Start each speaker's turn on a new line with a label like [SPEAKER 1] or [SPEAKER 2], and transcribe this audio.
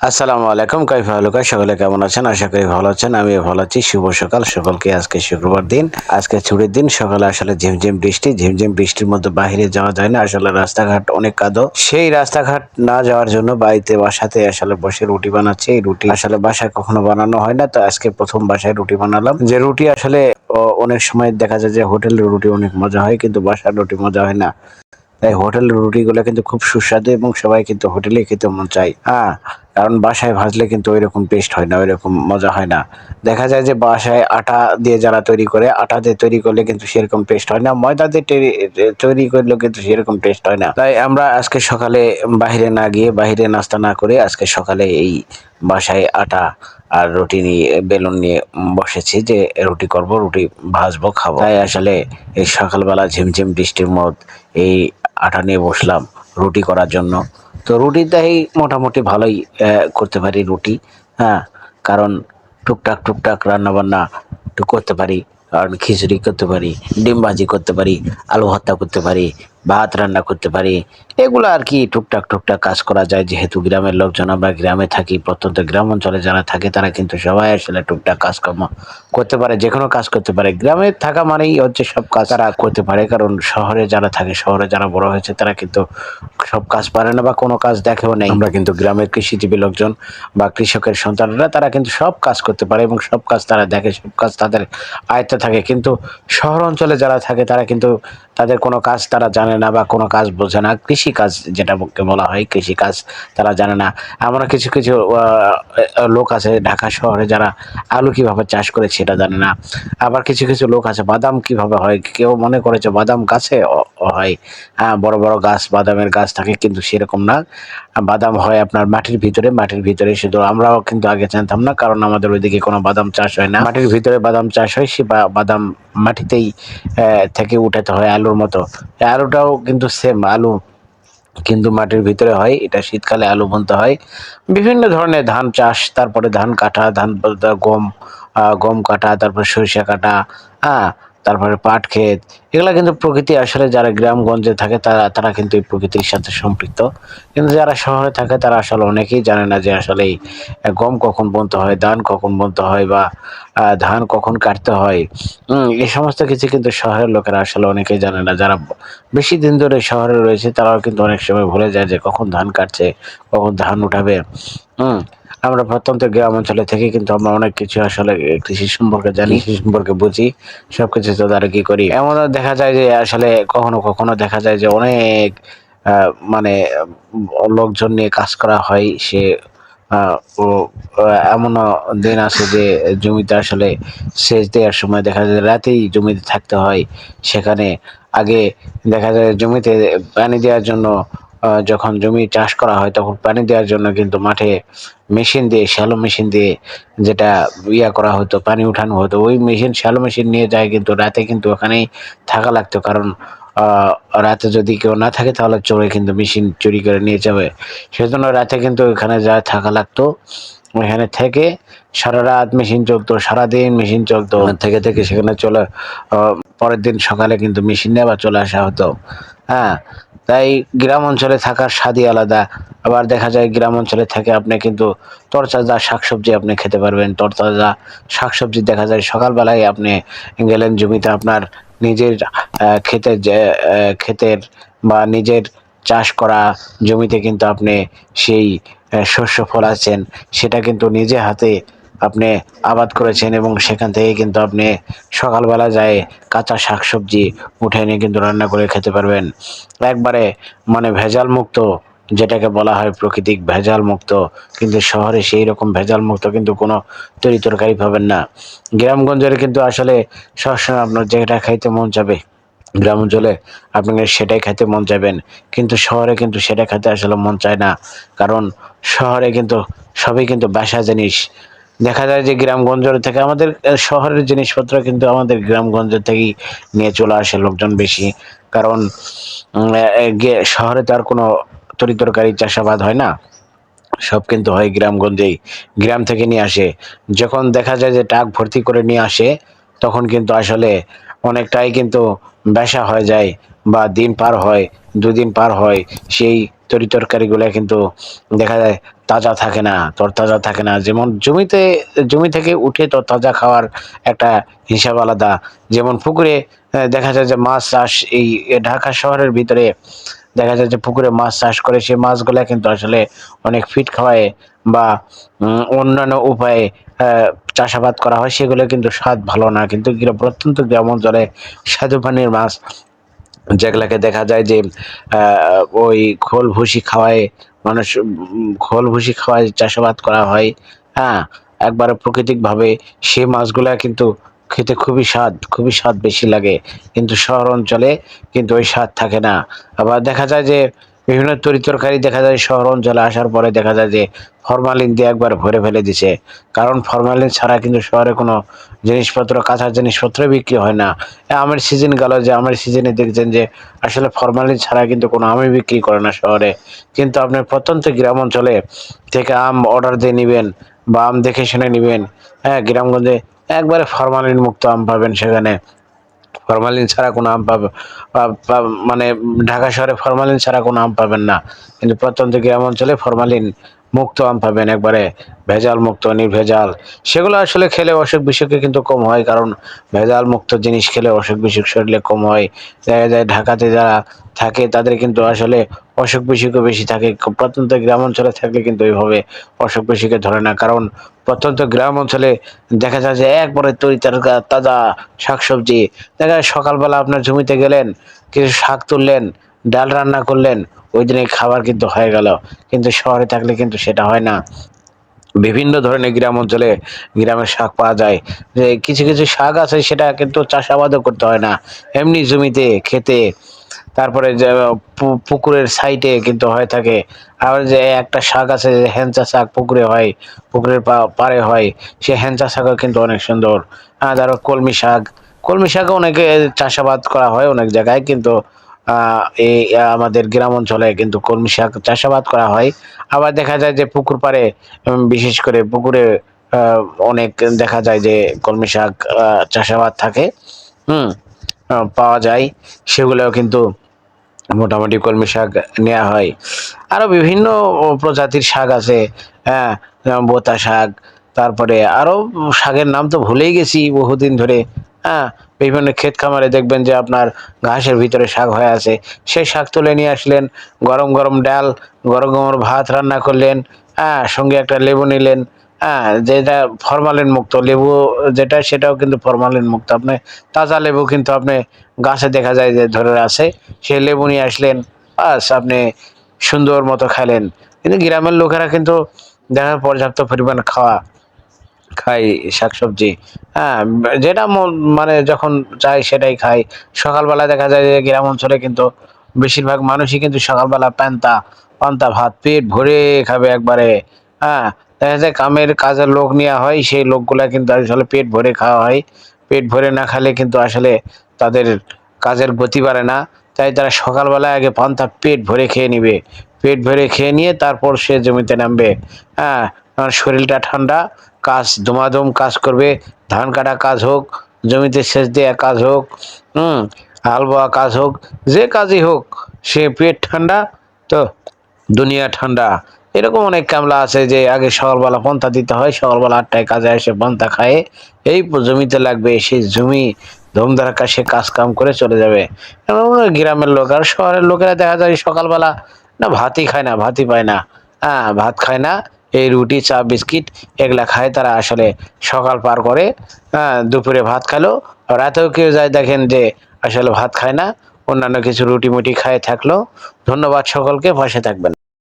[SPEAKER 1] আসসালামু আলাইকুম, কাইফা হলুকা সকলে কেমন আছেন? আশা করি ভালো আছেন আমি ভালো আছি। শুভ সকাল, সকলকে আজকে শুক্রবার দিন। আজকে ছুটির দিন, সকালে আসলে ঝিমঝিম বৃষ্টি, ঝিমঝিম বৃষ্টির মধ্যে বাইরে যাওয়া যায় না। আসলে রাস্তাঘাট অনেক কাদো। সেই রাস্তাঘাট না যাওয়ার জন্য বাড়িতে, বাসাতে আসলে বসে রুটি বানাচ্ছি। এই রুটি আসলে বাসায় কখনো বানানো হয় না, তো আজকে প্রথম বাসায় রুটি বানালাম। যে রুটি আসলে অনেক সময় দেখা যায় যে হোটেলের রুটি অনেক মজা হয়, কিন্তু বাসার রুটি মজা হয় না। তাই হোটেলের রুটিগুলো কিন্তু খুব সুস্বাদু এবং সবাই কিন্তু হোটেলে খেতে মন চায়। হ্যাঁ কারণ বাসায় ভাজলে কিন্তু ওই রকম টেস্ট হয় না ওই রকম মজা হয় না। দেখা যায় যে বাসায় আটা দিয়ে যারা তৈরি করে, আটা দিয়ে তৈরি করলে কিন্তু সেরকম টেস্ট হয় না, ময়দা দিয়ে তৈরি করলেও কিন্তু সেরকম টেস্ট হয় না। তাই আমরা আজকে সকালে বাইরে না গিয়ে বাইরে নাস্তা না করে আজকে সকালে এই বাসায় আটা আর রুটি নিয়ে, বেলুন নিয়ে বসেছি যে রুটি করব, রুটি ভাজবো, খাব। তাই আসলে এই সকালবেলা ঝিমঝিম বৃষ্টির মত এই আটা নিয়ে বসলাম রুটি করার জন্য। তো রুটিটাই মোটামুটি ভালোই করতে পারি রুটি হ্যাঁ। কারণ টুকটাক টুকটাক রান্নাবান্না একটু করতে পারি কারণ খিচুড়ি করতে পারি, ডিম ভাজি করতে পারি, আলু ভর্তা করতে পারি ভাত রান্না করতে পারি। এগুলো আর কি টুকটাক টুকটাক কাজ করা যায়। যেহেতু গ্রামের লোকজন, আমরা গ্রামে থাকি, প্রত্যন্ত গ্রাম অঞ্চলে যারা থাকে, তারা কিন্তু সবাই আসলে টুকটাক কাজকর্ম করতে পারে যে কোনো কাজ করতে পারে। গ্রামে থাকা মানেই হচ্ছে সব কাজ তারা করতে পারে, কারণ শহরে যারা থাকে, শহরে যারা বড় হয়েছে, তারা কিন্তু সব কাজ পারে না বা কোনো কাজ দেখেও নেই। আমরা কিন্তু গ্রামের কৃষিজীবী লোকজন বা কৃষকের সন্তানরা, তারা কিন্তু সব কাজ করতে পারে এবং সব কাজ তারা দেখে, সব কাজ তাদের আয়ত্তে থাকে। কিন্তু শহর অঞ্চলে যারা থাকে, তারা কিন্তু তাদের কোনো কাজ তারা জানে না বা কোনো কাজ বোঝে না। কৃষি কাজ যেটা বলা হয় কৃষি কাজ তারা জানে না। এমন কিছু কিছু লোক আছে ঢাকা শহরে যারা আলু কীভাবে চাষ করে সেটা জানে না। আবার কিছু কিছু লোক আছে বাদাম কীভাবে হয়, কেউ মনে করেছে বাদাম গাছে হয়। হ্যাঁ বড় বড় গাছ, বাদামের গাছ থাকে কিন্তু সেরকম না। বাদাম হয় আপনার মাটির ভিতরে মাটির ভিতরে শুধু আমরাও কিন্তু আগে জানতাম না, কারণ আমাদের ওইদিকে কোনো বাদাম চাষ হয় না। মাটির ভিতরে বাদাম চাষ হয়, সে বাদাম মাটিতেই থেকে উঠাতে হয় আলুর মতো। এই আলুটাও কিন্তু সেম আলু কিন্তু মাটির ভিতরে হয়, এটা শীতকালে আলু বুনতে হয়। বিভিন্ন ধরনের ধান চাষ, তারপরে ধান কাটা, ধান গম গম কাটা, তারপরে সরিষা কাটা হ্যাঁ তারপরে পাট ক্ষেত, এগুলো কিন্তু প্রকৃতি আসলে যারা গ্রামগঞ্জে থাকে তারা তারা কিন্তু এই প্রকৃতির সাথে সম্পৃক্ত। কিন্তু যারা শহরে থাকে তারা আসলে অনেকেই জানে না যে আসলে গম কখন বুনতে হয়, ধান কখন বুনতে হয় বা ধান কখন কাটতে হয়। এই সমস্ত কিছু কিন্তু শহরের লোকেরা আসলে অনেকেই জানে না। যারা বেশি দিন ধরে শহরে রয়েছে তারাও কিন্তু অনেক সময় ভুলে যায় যে কখন ধান কাটছে, কখন ধান উঠাবে। হুম আমরা প্রত্যন্ত গ্রাম অঞ্চলে থেকে, কিন্তু আমরা অনেক কিছু আসলে কৃষি সম্পর্কে জানি, কৃষি সম্পর্কে বুঝি, সবকিছু তদারকি করি। এমনও দেখা যায় যে আসলে কখনো কখনো দেখা যায় যে অনেক মানে লোকজন নিয়ে কাজ করা হয়, সে এমনও দিন আছে যে জমিতে আসলে সেচ দেওয়ার সময় দেখা যায় রাতেই জমিতে থাকতে হয়। সেখানে আগে দেখা যায় জমিতে পানি দেওয়ার জন্য যখন জমি চাষ করা হয় তখন পানি দেওয়ার জন্য কিন্তু মাঠে মেশিন দিয়ে, শ্যালো মেশিন দিয়ে যেটা ইয়া করা হতো, পানি উঠানো হতো, ওই মেশিন, শ্যালো মেশিন নিয়ে যায় কিন্তু রাতে কিন্তু ওখানেই থাকা লাগতো। কারণ রাতে যদি কেউ না থাকে তাহলে চোরে কিন্তু মেশিন চুরি করে নিয়ে যাবে। সেজন্য রাতে কিন্তু ওখানে যা থাকা লাগতো ওখানে থেকে সারা রাত মেশিন চলতো, সারাদিন মেশিন চলতো। থেকে থেকে সেখানে চলে পরের দিন সকালে কিন্তু মেশিন নিয়ে আবার চলে আসা হতো। হ্যাঁ তাই গ্রাম অঞ্চলে থাকার স্বাদই আলাদা। আবার দেখা যায় গ্রাম অঞ্চলে থেকে আপনি কিন্তু তরতাজা শাকসবজি আপনি খেতে পারবেন। তরতাজা শাকসবজি দেখা যায় সকালবেলায় আপনি গেলেন জমিতে আপনার নিজের আহ, ক্ষেতের বা নিজের চাষ করা জমিতে কিন্তু আপনি সেই শস্য ফলাচ্ছেন। সেটা কিন্তু নিজে হাতে আপনি আবাদ করেছেন এবং সেখান থেকে কিন্তু আপনি সকালবেলা যায় কাঁচা শাকসবজি উঠে এনে কিন্তু রান্না করে খেতে পারবেন। একবারে মানে ভেজাল মুক্ত যেটাকে বলা হয় প্রাকৃতিক ভেজাল মুক্ত কিন্তু শহরে সেই রকম ভেজাল মুক্ত কিন্তু কোনো তরি তরকারি পাবেন না। গ্রামগঞ্জের কিন্তু আসলে সবসময় আপনার যেটা খাইতে মন যাবে গ্রাম অঞ্চলে আপনাকে সেটাই খেতে মন চাইবেন, কিন্তু শহরে কিন্তু সেটা খেতে আসলে মন চায় না। কারণ শহরে কিন্তু সবই কিন্তু বাসা জিনিস। দেখা যায় যে গ্রামগঞ্জ থেকে আমাদের শহরের জিনিসপত্র কিন্তু আমাদের গ্রামগঞ্জ থেকেই নিয়ে চলে আসে লোকজন বেশি। কারণ শহরে তো আর কোনো তরি তরকারি চাষাবাদ হয় না। সব কিন্তু হয় গ্রামগঞ্জেই, গ্রাম থেকে নিয়ে আসে। যখন দেখা যায় যে টাক ভর্তি করে নিয়ে আসে, তখন কিন্তু আসলে অনেকটাই কিন্তু বেসা হয়ে যায় বা দিন পার হয়, দুদিন পার হয়, সেই তরি তরকারিগুলো কিন্তু দেখা যায় তাজা থাকে না তরতাজা থাকে না। যেমন জমিতে, জমি থেকে উঠে তো তাজা খাওয়ার একটা হিসাব আলাদা। যেমন পুকুরে দেখা যায় যে মাছ চাষ এই ঢাকা শহরের ভিতরে দেখা যায় যে পুকুরে মাছ চাষ করে সেই মাছগুলা কিন্তু আসলে অনেক ফিট খাওয়ায় বা অন্যান্য উপায়ে চাষাবাদ করা হয়, সেগুলো কিন্তু স্বাদ ভালো না। কিন্তু প্রত্যন্ত গ্রাম অঞ্চলে স্বাদু পানির মাছ যেগুলাকে দেখা যায় যে ওই খোল ভুসি খাওয়ায় মানুষ খোল ভুসি খাওয়ায় চাষাবাদ করা হয়। হ্যাঁ একবারে প্রাকৃতিক ভাবে সে মাছগুলা কিন্তু খেতে খুবই স্বাদ খুবই স্বাদ বেশি লাগে। কিন্তু শহর অঞ্চলে কিন্তু ওই স্বাদ থাকে না। আবার দেখা যায় যে বিভিন্ন তরি তরকারি দেখা যায় শহর অঞ্চলে আসার পরে দেখা যায় যে ফরমালিন দিয়ে একবার ভরে ফেলে দিছে। কারণ ফরমালিন ছাড়া কিন্তু শহরে কোনো জিনিসপত্র, কাঁচা জিনিসপত্র বিক্রি হয় না। আমের সিজন গেল যে আমের সিজনে দেখছেন যে আসলে ফরমালিন ছাড়া কিন্তু কোনো আমই বিক্রি করে না শহরে। কিন্তু আপনি প্রত্যন্ত গ্রাম অঞ্চলে থেকে আম অর্ডার দিয়ে নেবেন বা আম দেখে শুনে নেবেন হ্যাঁ গ্রামগঞ্জে একবারে ফরমালিন মুক্ত আম পাবেন সেখানে। ফরমালিন ছাড়া কোনো আম পাবে মানে ঢাকা শহরে ফরমালিন ছাড়া কোনো আম পাবেন না। কিন্তু প্রত্যন্ত গ্রাম অঞ্চলে ফরমালিন মুক্ত আম পাবেন একবারে। ভেজাল মুক্ত, নির্ভেজাল। সেগুলো আসলে খেলে অসুখ বিসুখে কিন্তু কম হয়, কারণ ভেজাল মুক্ত জিনিস খেলে অসুখ বিসুখ শরীরে কম হয়। দেখা যায় ঢাকাতে যারা থাকে, তাদের কিন্তু আসলে অসুখ বিসুখও বেশি থাকে। প্রত্যন্ত গ্রাম অঞ্চলে থাকলে কিন্তু এইভাবে অসুখ বিসুখে ধরে না, কারণ প্রত্যন্ত গ্রাম অঞ্চলে দেখা যায় যে একবারে তরি তাজা শাকসবজি। দেখা যায় সকালবেলা আপনার জমিতে গেলেন, কিছু শাক তুললেন ডাল রান্না করলেন, ওই দিনে খাবার কিন্তু হয়ে গেল। কিন্তু শহরে থাকলে কিন্তু সেটা হয় না। বিভিন্ন ধরনের গ্রাম অঞ্চলে গ্রামের শাক পাওয়া যায়। যে কিছু কিছু শাক আছে সেটা কিন্তু চাষাবাদও করতে হয় না। এমনি জমিতে, খেতে, তারপরে যে পুকুরের সাইডে কিন্তু হয়ে থাকে। আবার যে একটা শাক আছে, যে হেঞ্চা শাক পুকুরে হয়, পুকুরের পা- পাড়ে হয়, সে হেঞ্চা শাকও কিন্তু অনেক সুন্দর। আর ধরো কলমি শাক। কলমি শাকও অনেকে চাষাবাদ করা হয় অনেক জায়গায়, কিন্তু এই আমাদের গ্রাম অঞ্চলে কিন্তু কলমি শাক চাষাবাদ করা হয়। আবার দেখা যায় যে পুকুর পাড়ে বিশেষ করে পুকুরে অনেক দেখা যায় যে কলমি শাক চাষাবাদ থাকে, হুম পাওয়া যায়। সেগুলোও কিন্তু মোটামুটি কলমি শাক নেওয়া হয়। আরও বিভিন্ন প্রজাতির শাক আছে হ্যাঁ বোতা শাক, তারপরে আরও শাকের নাম তো ভুলেই গেছি বহুদিন ধরে হ্যাঁ বিভিন্ন ক্ষেত খামারে দেখবেন যে আপনার ঘাসের ভিতরে শাক হয়ে আছে। সেই শাক তুলে নিয়ে আসলেন, গরম গরম ডাল, গরম গরম ভাত রান্না করলেন হ্যাঁ সঙ্গে একটা লেবু নিলেন হ্যাঁ যেটা ফরমালিন মুক্ত। লেবু যেটা, সেটাও কিন্তু ফরমালিন মুক্ত। আপনি তাজা লেবু কিন্তু আপনি গাছে দেখা যায় যে ধরে আছে, সেই লেবু নিয়ে আসলেন, বাস আপনি সুন্দর মতো খাইলেন। কিন্তু গ্রামের লোকেরা কিন্তু দেখা পর্যাপ্ত পরিমাণ খাওয়া খাই শাকসবজি। হ্যাঁ যেটা মন- যখন চাই সেটাই খাই। সকালবেলা দেখা যায় যে গ্রাম অঞ্চলে কিন্তু বেশিরভাগ মানুষই কিন্তু সকালবেলা পান্তা পান্তা, ভাত, পেট ভরে খাবে একবারে। হ্যাঁ দেখা যায় কামের কাজের লোক নেওয়া হয়, সেই লোকগুলা কিন্তু আসলে পেট ভরে খাওয়া হয়। পেট ভরে না খেলে কিন্তু আসলে তাদের কাজের গতি বাড়ে না। তাই তারা সকালবেলা আগে পান্তা পেট ভরে খেয়ে নিবে। পেট ভরে খেয়ে নিয়ে তারপর সে জমিতে নামবে। হ্যাঁ শরীরটা ঠান্ডা কাজ ধুমাধুম কাজ করবে, ধান কাটা কাজ হোক, জমিতে সেচ দেওয়া কাজ হোক, হুম, হাল বোয়া কাজ হোক, যে কাজই হোক, সে পেট ঠান্ডা, তো দুনিয়া ঠান্ডা। এরকম অনেক কামলা আছে যে আগে সকালবেলা পন্থা দিতে হয়, সকালবেলা আটটায় কাজে এসে পন্থা খায়, এই জমিতে লাগবে সেই জমি ধুমধারাক্কা সে কাজ কাম করে চলে যাবে। গ্রামের লোক, আর শহরের লোকেরা দেখা যায় সকালবেলা না ভাতই খায় না, ভাতই পায় না। হ্যাঁ ভাত খায় না এই রুটি, চা, বিস্কিট এগুলা খায় তারা আসলে সকাল পার করে হ্যাঁ দুপুরে ভাত খালো। রাতেও কেউ যায় দেখেন যে আসলে ভাত খায় না, অন্যান্য কিছু রুটি মুটি খায় থাকল। ধন্যবাদ সকলকে পাশে থাকবেন।